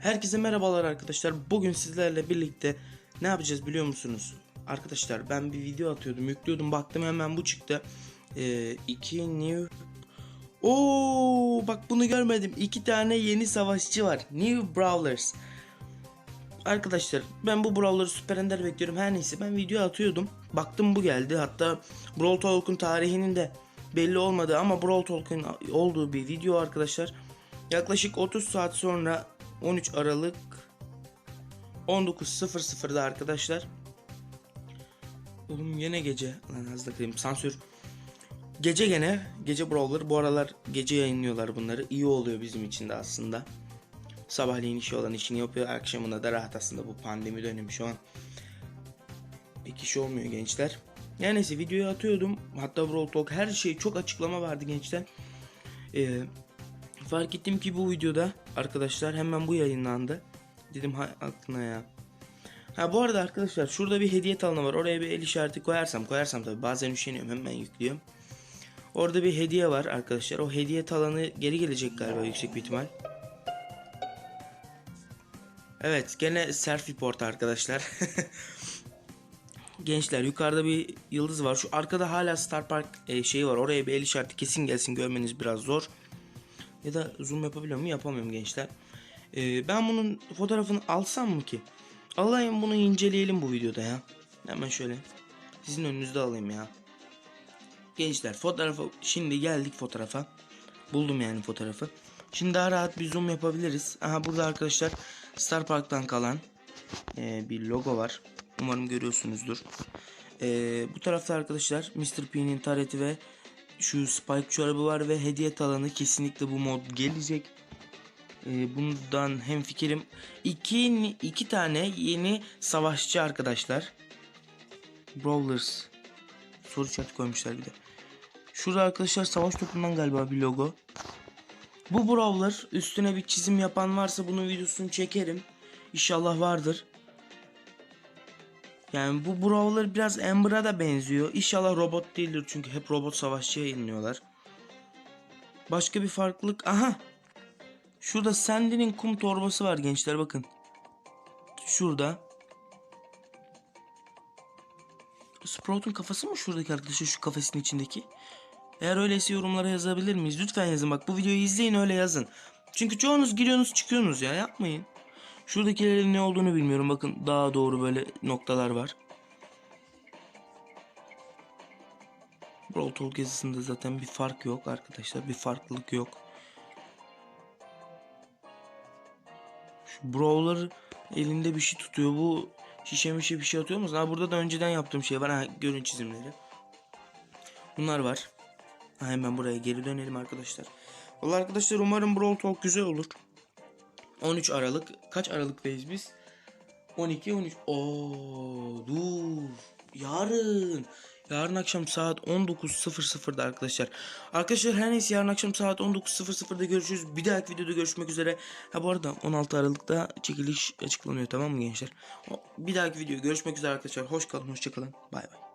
Herkese merhabalar arkadaşlar. Bugün sizlerle birlikte ne yapacağız biliyor musunuz? Arkadaşlar ben bir video atıyordum, yüklüyordum. Baktım hemen bu çıktı. Ee, iki new Oo bak bunu görmedim. İki tane yeni savaşçı var. New Brawlers. Arkadaşlar ben bu Brawler'ı Süper Ender bekliyorum. Her neyse ben video atıyordum. Baktım bu geldi. Hatta Brawl Talk'un tarihinin de belli olmadı ama Brawl Talk'un olduğu bir video arkadaşlar. Yaklaşık 30 saat sonra 13 Aralık 19.00'da arkadaşlar. Oğlum yine gece. Lan az da kırayım. Sansür. Gece gene. Gece Brawler. Bu aralar gece yayınlıyorlar bunları. İyi oluyor bizim için de aslında. Sabahleyin işi olan işini yapıyor. Akşamında da rahat aslında bu pandemi dönemi şu an. Pek iş olmuyor gençler. Yani neyse videoyu atıyordum. Hatta Brawl Talk her şey çok açıklama vardı gençler. Ee, fark ettim ki bu videoda arkadaşlar hemen bu yayınlandı. Dedim ha, aklına ya. Ha bu arada arkadaşlar şurada bir hediye talanı var. Oraya bir el işareti koyarsam koyarsam tabi bazen üşeniyorum hemen yüklüyorum. Orada bir hediye var arkadaşlar. O hediye talanı geri gelecek galiba yüksek bir ihtimal. Evet gene self report arkadaşlar. Gençler yukarıda bir yıldız var. Şu arkada hala Star Park e, şeyi var. Oraya bir el işareti kesin gelsin görmeniz biraz zor. Ya da zoom yapabiliyor muyum? Yapamıyorum gençler. E, ben bunun fotoğrafını alsam mı ki? Alayım bunu inceleyelim bu videoda ya. Hemen şöyle. Sizin önünüzde alayım ya. Gençler fotoğrafa şimdi geldik fotoğrafa. Buldum yani fotoğrafı. Şimdi daha rahat bir zoom yapabiliriz. Aha burada arkadaşlar Star Park'tan kalan e, bir logo var. Umarım görüyorsunuzdur. E, bu tarafta arkadaşlar Mr. P'nin tareti ve şu Spike çorabı var ve hediye talanı kesinlikle bu mod gelecek. E, bundan hem fikrim iki, iki tane yeni savaşçı arkadaşlar. Brawlers soru işareti koymuşlar bir de. Şurada arkadaşlar savaş topundan galiba bir logo. Bu brawler üstüne bir çizim yapan varsa bunun videosunu çekerim. İnşallah vardır. Yani bu brawler biraz Ember'a da benziyor. İnşallah robot değildir çünkü hep robot savaşçı yayınlıyorlar. Başka bir farklılık. Aha. Şurada Sandy'nin kum torbası var gençler bakın. Şurada. Sprout'un kafası mı şuradaki arkadaşlar şu kafesin içindeki? Eğer öyleyse yorumlara yazabilir miyiz? Lütfen yazın bak bu videoyu izleyin öyle yazın. Çünkü çoğunuz giriyorsunuz çıkıyorsunuz ya yapmayın. Şuradakilerin ne olduğunu bilmiyorum. Bakın daha doğru böyle noktalar var. Brawl Talk yazısında zaten bir fark yok arkadaşlar. Bir farklılık yok. Şu Brawler elinde bir şey tutuyor. Bu şişe mişe bir şey atıyor musun? Ha burada da önceden yaptığım şey var. Ha görün çizimleri. Bunlar var. Ha, hemen buraya geri dönelim arkadaşlar. Vallahi arkadaşlar umarım Brawl Talk güzel olur. 13 Aralık. Kaç Aralık'tayız biz? 12 13. Oo dur. Yarın. Yarın akşam saat 19.00'da arkadaşlar. Arkadaşlar her neyse yarın akşam saat 19.00'da görüşürüz. Bir dahaki videoda görüşmek üzere. Ha bu arada 16 Aralık'ta çekiliş açıklanıyor tamam mı gençler? Bir dahaki video görüşmek üzere arkadaşlar. Hoş kalın, hoşça kalın. Bay bay.